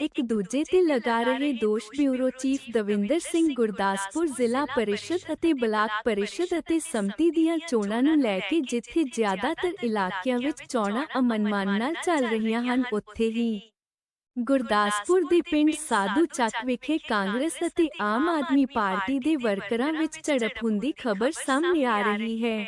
ਇੱਕ ਦੂਜੇ ਤੇ ਲਗਾ ਰਹੇ ਦੋਸ਼ ਬਿਊਰੋ ਚੀਫ ਦਵਿੰਦਰ ਸਿੰਘ ਗੁਰਦਾਸਪੁਰ ਜ਼ਿਲ੍ਹਾ ਪਰਿਸ਼ਦ ਅਤੇ ਬਲਾਕ ਪਰਿਸ਼ਦ ਅਤੇ ਸੰਮਤੀ ਦੀਆਂ ਚੋਣਾਂ ਨੂੰ ਲੈ ਕੇ ਜਿੱਥੇ ਜ਼ਿਆਦਾਤਰ ਇਲਾਕਿਆਂ ਵਿੱਚ ਚੋਣਾਂ ਅਮਨਮਾਨ ਨਾਲ ਚੱਲ ਰਹੀਆਂ ਹਨ, ਉੱਥੇ ਹੀ ਗੁਰਦਾਸਪੁਰ ਦੇ ਪਿੰਡ ਸਾਧੂ ਚੱਕ ਵਿਖੇ ਕਾਂਗਰਸ ਅਤੇ ਆਮ ਆਦਮੀ ਪਾਰਟੀ ਦੇ ਵਰਕਰਾਂ ਵਿੱਚ ਝੜਪ ਹੁੰਦੀ ਖਬਰ ਸਾਹਮਣੇ ਆ ਰਹੀ ਹੈ।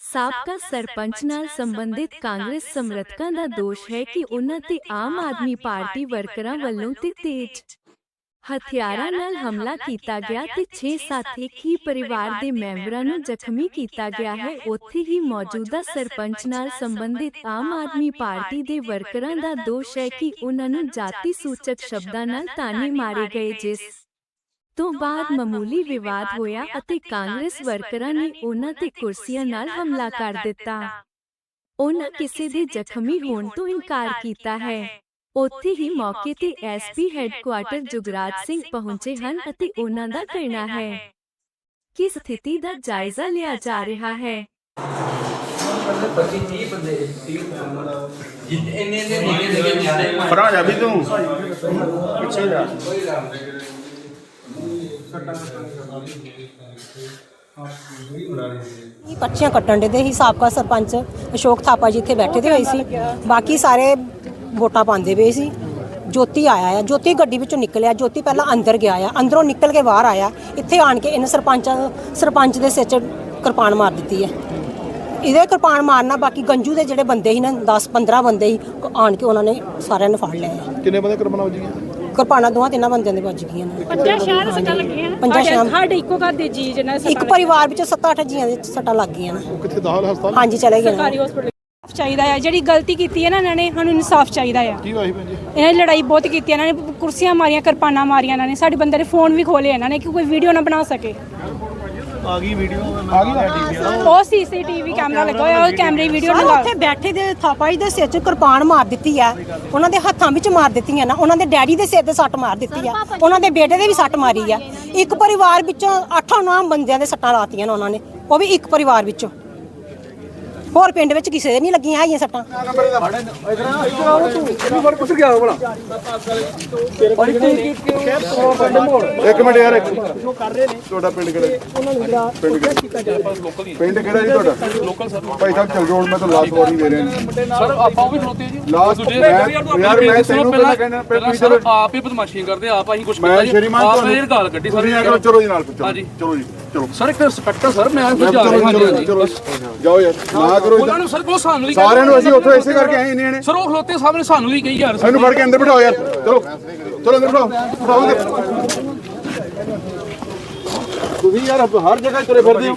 ਸਾਬਕਾ ਸਰਪੰਚ ਨਾਲ ਸੰਬੰਧਿਤ ਕਾਂਗਰਸ ਸਮਰਥਕਾਂ ਦਾ ਦੋਸ਼ ਹੈ ਕਿ ਉਨ੍ਹਾਂ ਤੇ ਆਮ ਆਦਮੀ ਪਾਰਟੀ ਵਰਕਰਾਂ ਵੱਲੋਂ ਤੇ ਤੇਜ਼ ਹਥਿਆਰਾਂ ਨਾਲ ਹਮਲਾ ਕੀਤਾ ਗਿਆ ਤੇ 6-7 ਇੱਕ ਹੀ ਪਰਿਵਾਰ ਦੇ ਮੈਂਬਰਾਂ ਨੂੰ ਜ਼ਖਮੀ ਕੀਤਾ ਗਿਆ ਹੈ। ਉੱਥੇ ਹੀ ਮੌਜੂਦਾ ਸਰਪੰਚ ਨਾਲ ਸੰਬੰਧਿਤ ਆਮ ਆਦਮੀ ਪਾਰਟੀ ਦੇ ਵਰਕਰਾਂ ਦਾ ਦੋਸ਼ ਹੈ ਕਿ ਉਨ੍ਹਾਂ ਨੂੰ ਜਾਤੀ ਸੂਚਕ ਸ਼ਬਦਾਂ ਨਾਲ ਤਾਨੇ ਮਾਰੇ ਗਏ, ਜਿਸ ਤੋਂ ਬਾਅਦ ਮਾਮੂਲੀ ਵਿਵਾਦ ਹੋਇਆ ਅਤੇ ਕਾਂਗਰਸ ਵਰਕਰਾਂ ਨੇ ਉਹਨਾਂ ਤੇ ਕੁਰਸੀਆਂ ਨਾਲ ਹਮਲਾ ਕਰ ਦਿੱਤਾ ਉਹਨਾਂ ਕਿਸੇ ਦੇ ਜ਼ਖਮੀ ਹੋਣ ਤੋਂ ਇਨਕਾਰ ਕੀਤਾ ਹੈ ਉੱਥੇ ਹੀ ਮੌਕੇ ਤੇ ਐਸਪੀ ਹੈੱਡਕੁਆਰਟਰ ਜੁਗਰਾਜ ਸਿੰਘ ਪਹੁੰਚੇ ਹਨ ਅਤੇ ਉਹਨਾਂ ਦਾ ਕਹਿਣਾ ਹੈ ਕਿ ਸਥਿਤੀ ਦਾ ਜਾਇਜ਼ਾ ਲਿਆ ਜਾ ਰਿਹਾ ਹੈ ਪੱਚੀ 30 ਬੰਦੇ 30 ਜਿੱਤੇ ਇੰਨੇ ਇੰਨੇ ਨਿੱਕੇ ਨਿੱਕੇ ਜਿੱਤੇ ਫਰਾ ਜਾ ਵੀ ਤੂੰ ਪਿੱਛੇ ਜਾ ਇਹ ਪਰਚੀਆਂ ਕੱਟਣ ਦੇ ਹੀ ਸਾਬਕਾ ਸਰਪੰਚ ਅਸ਼ੋਕ ਥਾਪਾ ਜੀ ਇੱਥੇ ਬੈਠੇ ਦੇ ਹੋਏ ਸੀ। ਬਾਕੀ ਸਾਰੇ ਵੋਟਾਂ ਪਾਉਂਦੇ ਪਏ ਸੀ। ਜੋਤੀ ਆਇਆ ਆ। ਜੋਤੀ ਗੱਡੀ ਵਿੱਚੋਂ ਨਿਕਲਿਆ। ਜੋਤੀ ਪਹਿਲਾਂ ਅੰਦਰ ਗਿਆ ਆ। ਅੰਦਰੋਂ ਨਿਕਲ ਕੇ ਬਾਹਰ ਆਇਆ। ਇੱਥੇ ਆਣ ਕੇ ਇਹਨੇ ਸਰਪੰਚ ਸਰਪੰਚ ਦੇ ਸਿਰ 'ਚ ਕਿਰਪਾਨ ਮਾਰ ਦਿੱਤੀ ਹੈ। ਇਹਦੇ ਕਿਰਪਾਨ ਮਾਰਨਾ ਬਾਕੀ ਗੰਜੂ ਦੇ ਜਿਹੜੇ ਬੰਦੇ ਸੀ ਨਾ 10 15 ਬੰਦੇ ਸੀ ਆਣ ਕੇ ਉਹਨਾਂ ਨੇ ਸਾਰਿਆਂ ਨੂੰ ਫੜ ਲਿਆ। ਕਿੰਨੇ ਬੰਦੇ ਕਰਮਨਾ ਹੋ ਜੀ ਕਿਰਪਾਨਾਂ ਦੋਵਾਂ ਤਿੰਨਾਂ ਬੰਦਿਆਂ ਦੇ ਵੱਜ ਗਈਆਂ ਨੇ। ਪੰਜਾਂ ਸ਼ਹਿਰ ਸੱਟਾਂ ਲੱਗੀਆਂ। ਪੰਜਾਂ ਸਾਡੇ- ਸ਼ਹਿਰ- ਸਾਡੇ ਇੱਕੋ ਘਰ ਦੇ ਜੀ ਜਿਹਨਾਂ ਦੇ ਇੱਕ ਪਰਿਵਾਰ ਵਿੱਚੋਂ 7-8 ਜੀਆਂ ਦੇ ਸੱਟਾਂ ਲੱਗ ਗਈਆਂ ਨੇ। ਉਹ ਕਿੱਥੇ ਦਾਖਲ ਹਸਪਤਾਲ? ਹਾਂਜੀ ਚਲੇ ਗਏ ਨੇ। ਸਰਕਾਰੀ ਹਸਪੀਟਲ ਚਾਹੀਦਾ ਹੈ ਜਿਹੜੀ ਗਲਤੀ ਕੀਤੀ ਹੈ ਨਾ ਇਹਨਾਂ ਨੇ ਸਾਨੂੰ ਇਨਸਾਫ ਚਾਹੀਦਾ ਆ। ਕੀ ਸੀ ਭੈਣ ਜੀ? ਇਹਨਾਂ ਨੇ ਲੜਾਈ ਬਹੁਤ ਕੀਤੀ ਇਹਨਾਂ ਨੇ ਕੁਰਸੀਆਂ ਮਾਰੀਆਂ ਕਿਰਪਾਨਾਂ ਮਾਰੀਆਂ ਇਹਨਾਂ ਨੇ। ਸਾਡੇ ਬੰਦੇ ਦੇ ਫੋਨ ਵੀ ਖੋਲੇ ਇਹਨਾਂ ਨੇ ਕਿ ਕੋਈ ਵੀਡੀਓ ਨਾ ਬਣਾ ਸਕੇ। ਆ ਗਈ ਵੀਡੀਓ ਆ ਗਈ? ਉਹ ਸੀਸੀਟੀਵੀ ਕੈਮਰਾ ਲੱਗਾ ਹੋਇਆ ਉਹ ਕੈਮਰੇ ਵੀਡੀਓ ਸਰ ਲਗਾ। ਉੱਥੇ ਬੈਠੇ ਦੇ ਥਾਪਾ ਜੀ ਦੇ ਸਿਰ 'ਚ ਕਿਰਪਾਨ ਮਾਰ ਦਿੱਤੀ ਆ। ਉਹਨਾਂ ਦੇ ਹੱਥਾਂ ਵਿੱਚ ਮਾਰ ਦਿੱਤੀਆਂ ਨਾ ਉਹਨਾਂ ਦੇ ਡੈਡੀ ਦੇ ਸਿਰ ਤੇ ਸੱਟ ਮਾਰ ਦਿੱਤੀ ਆ। ਉਹਨਾਂ ਦੇ ਬੇਟੇ ਦੇ ਵੀ ਸੱਟ ਮਾਰੀ ਆ। ਇੱਕ ਪਰਿਵਾਰ ਵਿੱਚੋਂ 8-9 ਬੰਦਿਆਂ ਦੇ ਸੱਟਾਂ ਲਾਤੀਆਂ ਨੇ ਉਹਨਾਂ ਨੇ ਉਹ ਵੀ ਇੱਕ ਪਰਿਵਾਰ ਵਿੱਚੋਂ। ਹੋਰ ਪਿੰਡ ਵਿੱਚ ਕਿਸੇ ਦੇ ਨਹੀਂ ਲੱਗੀਆਂ ਹੈਗੀਆਂ ਸੱਟਾਂ। ਇੱਕ ਮਿੰਟ ਯਾਰ ਇੱਕ ਤੁਹਾਡਾ ਪਿੰਡ ਕਿਹੜਾ? ਪਿੰਡ ਕਿਹੜਾ? ਪਿੰਡ ਕਿਹੜਾ ਜੀ ਤੁਹਾਡਾ? ਲੋਕਲ ਸਰ ਭਾਈ ਸਾਹਿਬ ਚਲ ਜੋੜ ਮੈਂ ਤਾਂ ਲਾਸਟ ਵਾਰੀ ਦੇ ਰਹੇ ਸਰ ਆਪਾਂ ਉਹ ਵੀ ਖਲੋਤੇ ਜੀ। ਲਾਸਟ ਮੈਂ ਯਾਰ ਮੈਂ ਤੈਨੂੰ ਪਹਿਲਾਂ ਕਹਿੰਦਾ ਪਹਿਲਾਂ ਪਹਿਲਾਂ ਸਰ ਆਪ ਹੀ ਬਦਮਾਸ਼ੀ ਕਰਦੇ ਆਪ ਅਸੀਂ ਕੁਝ ਮੈਂ ਸ਼੍ਰੀਮਾਨ ਆਪ ਇਹ ਗਾਲ ਕੱਢੀ ਤੁਸੀਂ ਸਰ ਆ ਜਾਓ, ਚਲੋ ਜੀ ਨਾਲ ਚਲੋ। ਹਾਂਜੀ। ਚਲੋ ਜੀ ਚਲੋ। ਸਰ ਇੱਕ ਇੰਸਪੈਕਟਰ ਸਰ ਮੈਂ ਕੁਝ ਜਾ ਰਿਹਾ ਚਲੋ ਚਲੋ ਜਾਓ ਯਾਰ ਨਾ ਕਰੋ ਉਹਨਾਂ। ਨੂੰ ਸਰ ਕੋ ਸਾਨੂੰ ਵੀ ਸਾਰਿਆਂ ਨੂੰ ਅਸੀਂ ਉੱਥੋਂ ਇਸੇ ਕਰਕੇ ਆਏ ਇੰਨੇ ਨੇ ਸਰ ਉਹ ਖਲੋਤੇ ਸਾਹਮਣੇ ਸਾਨੂੰ ਵੀ ਕਹੀ ਯਾਰ। ਇਹਨੂੰ ਫੜ ਕੇ ਅੰਦਰ ਬਿਠਾਓ ਯਾਰ। ਚਲੋ। ਚਲੋ ਅੰਦਰ ਬਿਠਾਓ। ਬਿਠਾਓ ਤੁਸੀਂ ਯਾਰ ਹਰ ਜਗ੍ਹਾ ਤੁਰੇ ਫਿਰਦੇ ਹੋ।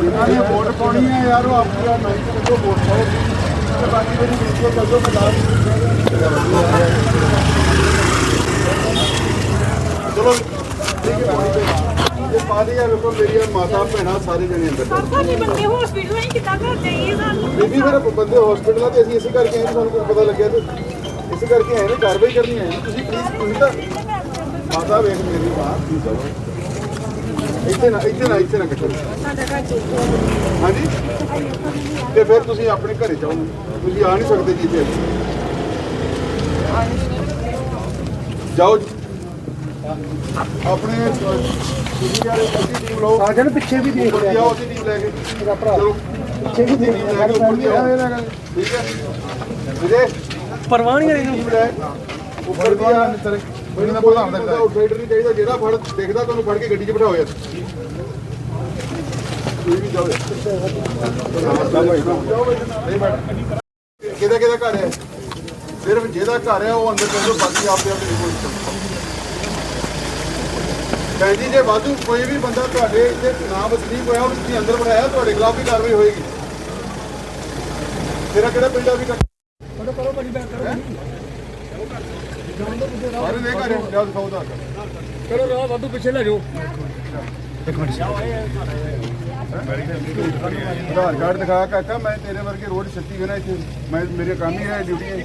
ਜਿਨ੍ਹਾਂ ਨੇ ਵੋਟ ਪਾਉਣੀ ਹੈ ਯਾਰ ਉਹ ਆਪਣੀ ਮਾਈਕ ਤੋਂ ਵੋਟ ਪਾਓ ਤੇ ਬਾਕੀ ਮੇਰੀ ਵੀਡੀਓ ਕਰ ਦਿਓ ਮੈਂ ਚਲੋ ਹੈ। ਇਹ ਪਾ ਦਿਆ ਵੇਖੋ ਮੇਰੀਆਂ ਮਾਤਾ ਭੈਣਾਂ ਸਾਰੇ ਜਣੇ ਅੰਦਰ ਸਾਡੇ ਬੰਦੇ ਹਸਪੀਟਲ ਵਿੱਚ ਕਿੱਦਾਂ ਕਰ ਜਾਈਏ ਸਾਨੂੰ? ਬੀਬੀ ਮੇਰੇ ਬੰਦੇ ਹਸਪੀਟਲ ਆ ਤੇ ਅਸੀਂ ਇਸੇ ਕਰਕੇ ਆਏ ਸਾਨੂੰ ਕੁਝ ਪਤਾ ਲੱਗਿਆ ਤੇ ਇਸੇ ਕਰਕੇ ਆਏ ਨੇ ਕਾਰਵਾਈ ਕਰਨੀ ਨੇ। ਤੁਸੀਂ ਪਲੀਜ਼ ਤੁਸੀਂ ਤਾਂ ਮਾਤਾ ਵੇਖ ਮੇਰੀ ਮਾਂ ਠੀਕ ਹੈ ਇੱਥੇ ਨਾ ਇੱਥੇ ਨਾ ਇੱਥੇ ਨਾ ਕੱਟੋ ਹਾਂਜੀ? ਤੇ ਫਿਰ ਤੁਸੀਂ ਆਪਣੇ ਘਰੇ ਜਾਓ। ਤੁਸੀਂ ਆ ਨਹੀਂ ਸਕਦੇ ਜੀ ਇੱਥੇ ਜਾਓ ਆਪਣੇ ਤੁਸੀਂ ਯਾਰ ਅਸੀਂ ਟੀਮ ਲਓ? ਆ ਜਣ ਪਿੱਛੇ ਵੀ ਦੇਖ ਲਿਆ। ਜਾਓ ਅਸੀਂ ਟੀਮ ਲੈ ਕੇ। ਮੇਰਾ ਭਰਾ। ਚਲੋ। ਪਿੱਛੇ ਵੀ ਦੇਖ ਲਿਆ। ਉੱਪਰ ਜਾਓ ਠੀਕ ਹੈ। ਵੀਰੇ ਪਰਵਾਹ ਨਹੀਂ ਕਰੀ ਲੈ। ਉੱਪਰ ਦੀ ਆ। ਮੈਨੂੰ ਨਾ ਪ੍ਰਧਾਨ ਦਾ ਆਊਟਸਾਈਡਰ ਨਹੀਂ ਚਾਹੀਦਾ। ਜਿਹੜਾ ਫੜ ਦੇਖਦਾ ਤੁਹਾਨੂੰ ਫੜ ਕੇ ਗੱਡੀ 'ਚ ਬਿਠਾਓ ਯਾਰ। ਤੁਸੀਂ ਵੀ ਜਾਓ। ਕਿਹਦਾ ਕਿਹਦਾ ਘਰ ਹੈ? ਸਿਰਫ ਜਿਹਦਾ ਘਰ ਹੈ ਉਹ ਅੰਦਰ ਚੱਲ ਬਾਕੀ ਆਪਦੇ ਆਪ ਦੇਖੋ ਭੈਣ ਜੀ ਜੇ ਵਾਧੂ ਕੋਈ ਵੀ ਬੰਦਾ ਤੁਹਾਡੇ ਇੱਥੇ ਨਾ ਵਸਨੀਕ ਹੋਇਆ ਉਹਨੂੰ ਤੁਸੀਂ ਅੰਦਰ ਬਿਠਾਇਆ ਤੁਹਾਡੇ ਖਿਲਾਫ ਵੀ ਕਾਰਵਾਈ ਹੋਏਗੀ। ਤੇਰਾ ਕਿਹੜਾ ਪਿੰਡ ਆ ਵੀ ਕਰੋ ਕਰੋ ਭਾਜੀ ਬੈਕ ਕਰੋ ਸਾਰੇ ਦੇ ਘਰ ਜਾ ਦਿਖਾਓ ਦਾ ਚਲੋ ਰਾਹ ਵਾਧੂ ਪਿੱਛੇ ਲੈ ਜਾਓ। ਆਧਾਰ ਕਾਰਡ ਦਿਖਾ ਕਾਕਾ ਮੈਂ ਤੇਰੇ ਵਰਗੇ ਰੋਡ ਛੱਤੀ ਵੇਣਾ ਇੱਥੇ ਮੈਂ ਮੇਰੇ ਕੰਮ ਹੀ ਹੈ ਡਿਊਟੀ ਹੈ।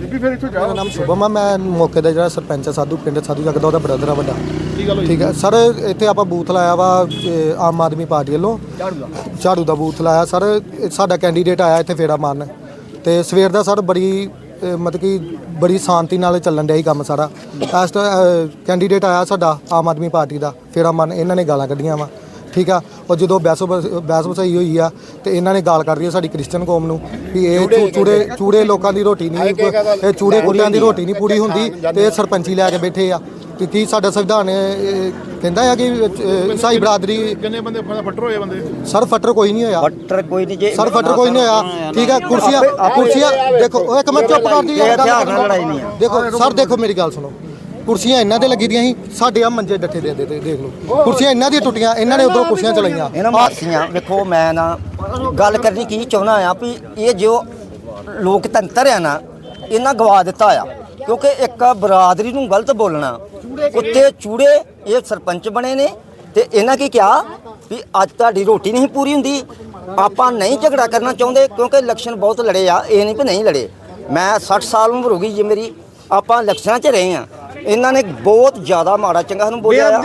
ਬੀਬੀ ਫਿਰ ਇੱਥੋਂ ਜਾ। ਮੇਰਾ ਨਾਮ ਸ਼ੁਭਮ ਆ ਮੈਂ ਮੌਕੇ ਦਾ ਜਿਹੜਾ ਸਰਪੰਚ ਆ ਸਾਧੂ ਪਿੰਡ ਸਾਧੂ ਜੱਗ ਦਾ ਉਹਦਾ ਬ੍ਰਦਰ ਆ ਵੱਡਾ। ਠੀਕ ਹੈ। ਸਰ ਇੱਥੇ ਆਪਾਂ ਬੂਥ ਲਾਇਆ ਵਾ ਇਹ ਆਮ ਆਦਮੀ ਪਾਰਟੀ ਵੱਲੋਂ। ਝਾੜੂ ਦਾ? ਝਾੜੂ ਦਾ ਬੂਥ ਲਾਇਆ। ਸਰ ਇਹ ਸਾਡਾ ਕੈਂਡੀਡੇਟ ਆਇਆ ਇੱਥੇ ਫੇਰਾ ਮਾਰਨ। ਤੇ ਸਵੇਰ ਦਾ ਸਰ ਬੜੀ ਮਤਲਬ ਕਿ ਬੜੀ ਸ਼ਾਂਤੀ ਨਾਲ ਚੱਲਣ ਡਿਆ ਹੀ ਕੰਮ ਸਾਰਾ। ਇਸ ਕੈਂਡੀਡੇਟ ਆਇਆ ਸਾਡਾ ਆਮ ਆਦਮੀ ਪਾਰਟੀ ਦਾ ਫੇਰਾ ਮਾਰਨ। ਇਹਨਾਂ ਨੇ ਗਾਲਾਂ ਕੱਢੀਆਂ ਵਾ। ਠੀਕ ਆ। ਉਹ ਜਦੋਂ ਬਹਿਸ ਬਹਿਸ ਵਸਾਈ ਹੋਈ ਆ ਤੇ ਇਹਨਾਂ ਨੇ ਗਾਲ ਕੱਢ ਰਹੀ ਆ ਸਾਡੀ ਕ੍ਰਿਸਚਨ ਕੌਮ ਨੂੰ ਵੀ ਇਹ ਚੂ- ਚੂੜੇ ਚੂੜੇ ਲੋਕਾਂ ਦੀ ਰੋਟੀ ਨਹੀਂ ਇਹ ਚੂੜੇ ਕੁੱਤਿਆਂ ਦੀ ਰੋਟੀ ਨਹੀਂ ਪੂਰੀ ਹੁੰਦੀ ਤੇ ਇਹ ਸਰਪੰਚੀ ਲੈ ਕੇ ਬੈਠੇ ਆ। ਕਿ ਕੀ ਸਾਡਾ ਸੰਵਿਧਾਨ ਇਹ ਕਹਿੰਦਾ ਆ ਕਿ ਅ, ਈਸਾਈ ਬਰਾਦਰੀ ਕਿੰਨੇ ਬੰਦੇ ਫੱਟਰ ਹੋਏ ਬੰਦੇ? ਸਰ ਫਟਰ ਕੋਈ ਨਹੀਂ ਹੋਇਆ। ਫੱਟਰ ਕੋਈ ਨਹੀਂ ਜੇ ਸਰ ਫਟਰ ਕੋਈ ਨਹੀਂ ਹੋਇਆ। ਠੀਕ ਹੈ ਕੁਰਸੀਆਂ ਕੁਰਸੀਆਂ ਦੇਖੋ ਉਹ ਇੱਕ ਮਿੰਟ ਚੁੱਪ ਕਰਦੀ ਇਹ ਹਥਿਆਰ ਨਾਲ ਲੜਾਈ ਨਹੀਂ ਆ। ਦੇਖੋ ਸਰ ਦੇਖੋ ਮੇਰੀ ਗੱਲ ਸੁਣੋ। ਕੁਰਸੀਆਂ ਇਹਨਾਂ ਦੇ ਲੱਗੀ ਦੀਆਂ ਸੀ। ਸਾਡੇ ਆ ਮੰਜੇ ਡੱਠੇ ਦੇ ਦੇ ਦੇ- ਦੇਖ ਲਓ। ਕੁਰਸੀਆਂ ਇਹਨਾਂ ਦੀਆਂ ਟੁੱਟੀਆਂ। ਇਹਨਾਂ ਨੇ ਉਧਰੋਂ ਕੁਰਸੀਆਂ ਚਲਾਈਆਂ। ਇਹਨਾਂ ਮਾਸੀਆਂ ਵੇਖੋ ਮੈਂ ਨਾ ਗੱਲ ਕਰਨੀ ਕੀ ਚਾਹੁੰਦਾ ਆ ਵੀ ਇਹ ਜੋ ਲੋਕਤੰਤਰ ਆ ਨਾ ਇਹਨਾਂ ਗਵਾ ਦਿੱਤਾ ਆ। ਕਿਉਂਕਿ ਇੱਕ ਬਰਾਦਰੀ ਨੂੰ ਗਲਤ ਬੋਲਣਾ ਉੱਤੇ ਚੂੜੇ ਇਹ ਸਰਪੰਚ ਬਣੇ ਨੇ ਤੇ ਇਹਨਾਂ ਕੀ ਕਿਹਾ ਵੀ ਅੱਜ ਤੁਹਾਡੀ ਰੋਟੀ ਨਹੀਂ ਪੂਰੀ ਹੁੰਦੀ ਆਪਾਂ ਨਹੀਂ ਝਗੜਾ ਕਰਨਾ ਚਾਹੁੰਦੇ ਕਿਉਂਕਿ ਇਲੈਕਸ਼ਨ ਬਹੁਤ ਲੜੇ ਆ ਇਹ ਨਹੀਂ ਵੀ ਨਹੀਂ ਲੜੇ। ਮੈਂ 60 ਸਾਲ ਉਮਰ ਹੋ ਗਈ ਜੇ ਮੇਰੀ ਆਪਾਂ ਇਲੈਕਸ਼ਨਾਂ 'ਚ ਰਹੇ ਆ ਇਹਨਾਂ ਨੇ ਬਹੁਤ ਜ਼ਿਆਦਾ ਮਾੜਾ ਚੰਗਾ ਸਾਨੂੰ ਬੋਲਿਆ। ਆ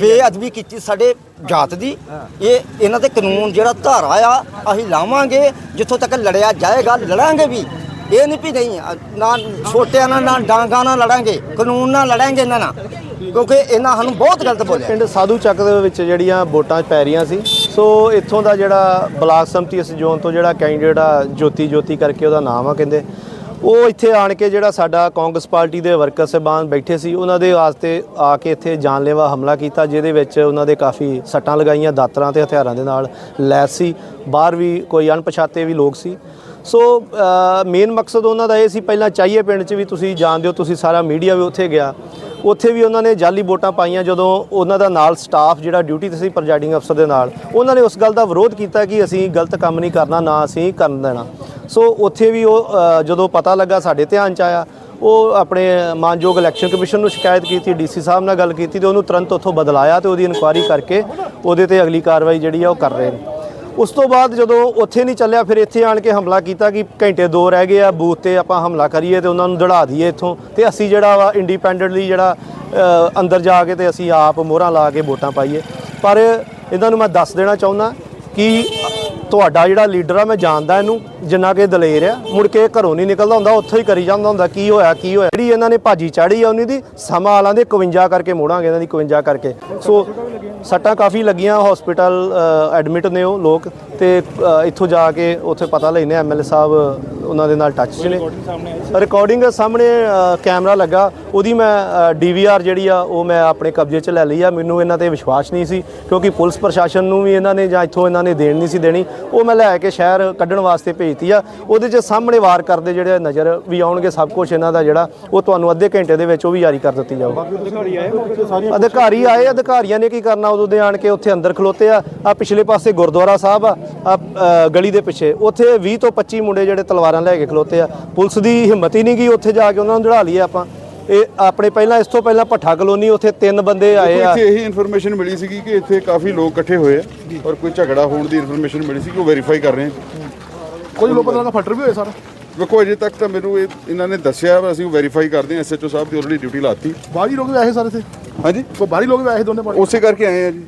ਬੇਅਦਬੀ ਕੀਤੀ ਸਾਡੇ ਜਾਤ ਦੀ। ਇਹ ਇਹਨਾਂ ਤੇ ਕਾਨੂੰਨ ਜਿਹੜਾ ਧਾਰਾ ਆ ਅਸੀਂ ਲਾਵਾਂਗੇ ਜਿੱਥੋਂ ਤੱਕ ਲੜਿਆ ਜਾਏਗਾ ਲੜਾਂਗੇ ਵੀ। ਇਹ ਨਹੀਂ ਵੀ ਨਹੀਂ ਨਾ ਛੋਟਿਆਂ ਨਾਲ ਨਾ ਡਾਂਗਾ ਨਾਲ ਲੜਾਂਗੇ ਕਾਨੂੰਨ ਨਾਲ ਲੜਾਂਗੇ ਇਹਨਾਂ ਨਾਲ ਕਿਉਂਕਿ ਇਹਨਾਂ ਸਾਨੂੰ ਬਹੁਤ ਗਲਤ ਬੋਲਿਆ। ਪਿੰਡ ਸਾਧੂ ਚੱਕ ਦੇ ਵਿੱਚ ਜਿਹੜੀਆਂ ਵੋਟਾਂ ਪੈ ਰਹੀਆਂ ਸੀ ਸੋ ਇੱਥੋਂ ਦਾ ਜਿਹੜਾ ਬਲਾਕ ਸੰਮਤੀ ਇਸ ਜ਼ੋਨ ਤੋਂ ਜਿਹੜਾ ਕੈਂਡੀਡੇਟ ਆ ਜੋਤੀ ਜੋਤੀ ਕਰਕੇ ਉਹਦਾ ਨਾਮ ਆ ਕਹਿੰਦੇ ਉਹ ਇੱਥੇ ਆਣ ਕੇ ਜਿਹੜਾ ਸਾਡਾ ਕਾਂਗਰਸ ਪਾਰਟੀ ਦੇ ਵਰਕਰ ਸਾਹਿਬਾਨ ਬੈਠੇ ਸੀ ਉਹਨਾਂ ਦੇ ਵਾਸਤੇ ਆ ਕੇ ਇੱਥੇ ਜਾਨਲੇਵਾ ਹਮਲਾ ਕੀਤਾ ਜਿਹਦੇ ਵਿੱਚ ਉਹਨਾਂ ਦੇ ਕਾਫੀ ਸੱਟਾਂ ਲਗਾਈਆਂ ਦਾਤਰਾਂ ਤੇ ਹਥਿਆਰਾਂ ਦੇ ਨਾਲ ਲੈਸ ਸੀ ਬਾਹਰ ਵੀ ਕੋਈ ਅਣਪਛਾਤੇ ਵੀ ਲੋਕ ਸੀ। ਸੋ ਮੇਨ ਮਕਸਦ ਉਹਨਾਂ ਦਾ ਇਹ ਸੀ, ਪਹਿਲਾਂ ਚਾਹੀਏ ਪਿੰਡ 'ਚ ਵੀ ਤੁਸੀਂ ਜਾਣਦੇ ਹੋ ਤੁਸੀਂ ਸਾਰਾ ਮੀਡੀਆ ਵੀ ਉੱਥੇ ਗਿਆ। ਉੱਥੇ ਵੀ ਉਹਨਾਂ ਨੇ ਜਾਲੀ ਵੋਟਾਂ ਪਾਈਆਂ ਜਦੋਂ ਉਹਨਾਂ ਦਾ ਨਾਲ ਸਟਾਫ ਜਿਹੜਾ ਡਿਊਟੀ ਤੇ ਸੀ ਪ੍ਰੈਜ਼ਾਈਡਿੰਗ ਅਫਸਰ ਦੇ ਨਾਲ, ਉਹਨਾਂ ਨੇ ਉਸ ਗੱਲ ਦਾ ਵਿਰੋਧ ਕੀਤਾ ਕਿ ਅਸੀਂ ਗਲਤ ਕੰਮ ਨਹੀਂ ਕਰਨਾ, ਨਾ ਅਸੀਂ ਕਰਨ ਦੇਣਾ। ਸੋ ਉੱਥੇ ਵੀ ਉਹ ਜਦੋਂ ਪਤਾ ਲੱਗਾ, ਸਾਡੇ ਧਿਆਨ ਚ ਆਇਆ, ਉਹ ਆਪਣੇ ਮਾਨਯੋਗ ਇਲੈਕਸ਼ਨ ਕਮਿਸ਼ਨ ਨੂੰ ਸ਼ਿਕਾਇਤ ਕੀਤੀ ਡੀਸੀ ਸਾਹਿਬ ਨਾਲ ਗੱਲ ਕੀਤੀ ਤੇ ਉਹਨੂੰ ਤੁਰੰਤ ਉੱਥੋਂ ਬਦਲਾਇਆ ਤੇ ਉਹਦੀ ਇਨਕੁਆਇਰੀ ਕਰਕੇ ਉਹਦੇ ਤੇ ਅਗਲੀ ਕਾਰਵਾਈ ਜਿਹੜੀ ਆ ਉਹ ਕਰ ਰਹੇ ਨੇ। ਉਸ ਤੋਂ ਬਾਅਦ ਜਦੋਂ ਉੱਥੇ ਨਹੀਂ ਚੱਲਿਆ, ਫਿਰ ਇੱਥੇ ਆਣ ਕੇ ਹਮਲਾ ਕੀਤਾ ਕਿ ਘੰਟੇ ਦੋ ਰਹਿ ਗਏ ਆ, ਬੂਥ ਤੇ ਆਪਾਂ ਹਮਲਾ ਕਰੀਏ ਤੇ ਉਹਨਾਂ ਨੂੰ ਦੜਾ ਦਈਏ ਇੱਥੋਂ ਤੇ ਅਸੀਂ ਜਿਹੜਾ ਵਾ ਇੰਡੀਪੈਂਡੈਂਟਲੀ ਜਿਹੜਾ ਅੰਦਰ ਜਾ ਕੇ ਤੇ ਅਸੀਂ ਆਪ ਮੋਹਰਾਂ ਲਾ ਕੇ ਵੋਟਾਂ ਪਾਈਏ। ਪਰ ਇਹਨਾਂ ਨੂੰ ਮੈਂ ਦੱਸ ਦੇਣਾ ਚਾਹੁੰਦਾ ਕਿ ਤੁਹਾਡਾ ਜਿਹੜਾ ਲੀਡਰ ਆ, ਮੈਂ ਜਾਣਦਾ ਇਹਨੂੰ, ਜਿੰਨਾ ਕਿ ਦਲੇਰ ਆ, ਮੁੜ ਕੇ ਘਰੋਂ ਨਹੀਂ ਨਿਕਲਦਾ ਹੁੰਦਾ, ਉੱਥੋਂ ਹੀ ਕਰੀ ਜਾਂਦਾ ਹੁੰਦਾ, ਕੀ ਹੋਇਆ ਕੀ ਹੋਇਆ। ਜਿਹੜੀ ਇਹਨਾਂ ਨੇ ਭਾਜੀ ਚਾੜੀ ਆ, ਉਹਨੀ ਦੀ ਸਮਾਂ ਆਲਾਂ ਦੇ 51 ਕਰਕੇ ਮੋੜਾਂਗੇ, ਇਹਨਾਂ ਦੀ 51 ਕਰਕੇ। ਸੋ ਸੱਟਾਂ ਕਾਫੀ ਲੱਗੀਆਂ ਹਸਪੀਟਲ ਐਡਮਿਟ ਨੇ ਉਹ ਲੋਕ ਤੇ ਇੱਥੋਂ ਜਾ ਕੇ ਉੱਥੇ ਪਤਾ ਲੈਨੇ ਐਮਐਲਏ ਸਾਹਿਬ ਉਹਨਾਂ ਦੇ ਨਾਲ ਟੱਚ 'ਚ ਨੇ ਰਿਕਾਰਡਿੰਗ ਸਾਹਮਣੇ ਕੈਮਰਾ ਲੱਗਾ। ਉਹਦੀ ਮੈਂ ਡੀਵੀਆਰ ਜਿਹੜੀ ਆ ਉਹ ਮੈਂ ਆਪਣੇ ਕਬਜ਼ੇ 'ਚ ਲੈ ਲਈ ਆ। ਮੈਨੂੰ ਇਹਨਾਂ ਤੇ ਵਿਸ਼ਵਾਸ ਨਹੀਂ ਸੀ ਕਿਉਂਕਿ ਪੁਲਿਸ ਪ੍ਰਸ਼ਾਸਨ ਨੂੰ ਵੀ ਇਹਨਾਂ ਨੇ ਜਾਂ ਇੱਥੋਂ ਇਹਨਾਂ ਨੇ ਦੇਣ ਨਹੀਂ ਸੀ ਦੇਣੀ। ਉਹ ਮੈਂ ਲੈ ਕੇ ਸ਼ਹਿਰ ਕੱਢਣ ਵਾਸਤੇ ਭੇਜਤੀ ਆ। ਉਹਦੇ 'ਚ ਸਾਹਮਣੇ ਵਾਰ ਕਰਦੇ ਜਿਹੜੇ ਨਜ਼ਰ ਵੀ ਆਉਣਗੇ ਸਭ ਕੁਝ ਇਹਨਾਂ ਦਾ ਜਿਹੜਾ ਉਹ ਤੁਹਾਨੂੰ ਅੱਧੇ ਘੰਟੇ ਦੇ ਵਿੱਚ ਉਹ ਵੀ ਜਾਰੀ ਕਰ ਦਿੱਤੀ ਜਾਊਗੀ ਅਧਿਕਾਰੀ ਆਏ ਅਧਿਕਾਰੀਆਂ ਨੇ ਕੀ ਕਰਨਾ? ਉਦੋਂ ਦੇ ਆਣ ਕੇ ਉੱਥੇ ਅੰਦਰ ਖਲੋਤੇ ਆ। ਆ ਪਿਛਲੇ ਪਾਸੇ ਗੁਰਦੁਆਰਾ ਸਾਹਿਬ ਆ। ਆ ਗਲੀ ਦੇ ਪਿੱਛੇ। ਉੱਥੇ 20 ਤੋਂ 25 ਮੁੰਡੇ ਜਿਹੜੇ ਤਲਵਾਰਾਂ ਲੈ ਕੇ ਖਲੋਤੇ ਆ। ਪੁਲਿਸ ਦੀ ਹਿੰਮਤ ਹੀ ਨਹੀਂ ਗਈ ਉੱਥੇ ਜਾ ਕੇ ਉਹਨਾਂ ਨੂੰ ਦੜਾ ਲਈਏ ਆਪਾਂ। ਇਹ ਆਪਣੇ ਪਹਿਲਾਂ ਇਸ ਤੋਂ ਪਹਿਲਾਂ ਭੱਠਾ ਕਲੋਨੀ ਉੱਥੇ ਤਿੰਨ ਬੰਦੇ ਆਏ ਆ। ਇੱਥੇ ਇਹੀ ਇਨਫੋਰਮੇਸ਼ਨ ਮਿਲੀ ਸੀਗੀ ਕਿ ਇੱਥੇ ਕਾਫੀ ਲੋਕ ਇਕੱਠੇ ਹੋਏ ਆ ਔਰ ਕੋਈ ਝਗੜਾ ਹੋਣ ਦੀ ਇਨਫੋਰਮੇਸ਼ਨ ਮਿਲੀ ਸੀ ਕਿ ਉਹ ਵੈਰੀਫਾਈ ਕਰ ਰਹੇ ਆ। ਕੋਈ ਲੋਕਾਂ ਦਾ ਫੱਟਰ ਵੀ ਹੋਏ ਸਰ? ਵੇਖੋ ਅਜੇ ਤੱਕ ਤਾਂ ਮੈਨੂੰ ਇਹ ਇਹਨਾਂ ਨੇ ਦੱਸਿਆ ਵਾ, ਅਸੀਂ ਵੈਰੀਫਾਈ ਕਰਦੇ ਹਾਂ ਐਸਐਚਓ ਸਾਹਿਬ ਦੀ ਆਲਰੇਡੀ ਡਿਊਟੀ ਲਾਤੀ। ਬਾਹਰੀ ਲੋਕ ਵੀ ਆਏ ਸਾਰੇ ਇੱਥੇ? ਹਾਂਜੀ। ਕੋਈ ਬਾਹਰੀ ਲੋਕ ਵੀ ਆਏ ਦੋਨੇ ਪਾਰਟੀ ਉਸੇ ਕਰਕੇ ਆਏ ਆ ਜੀ।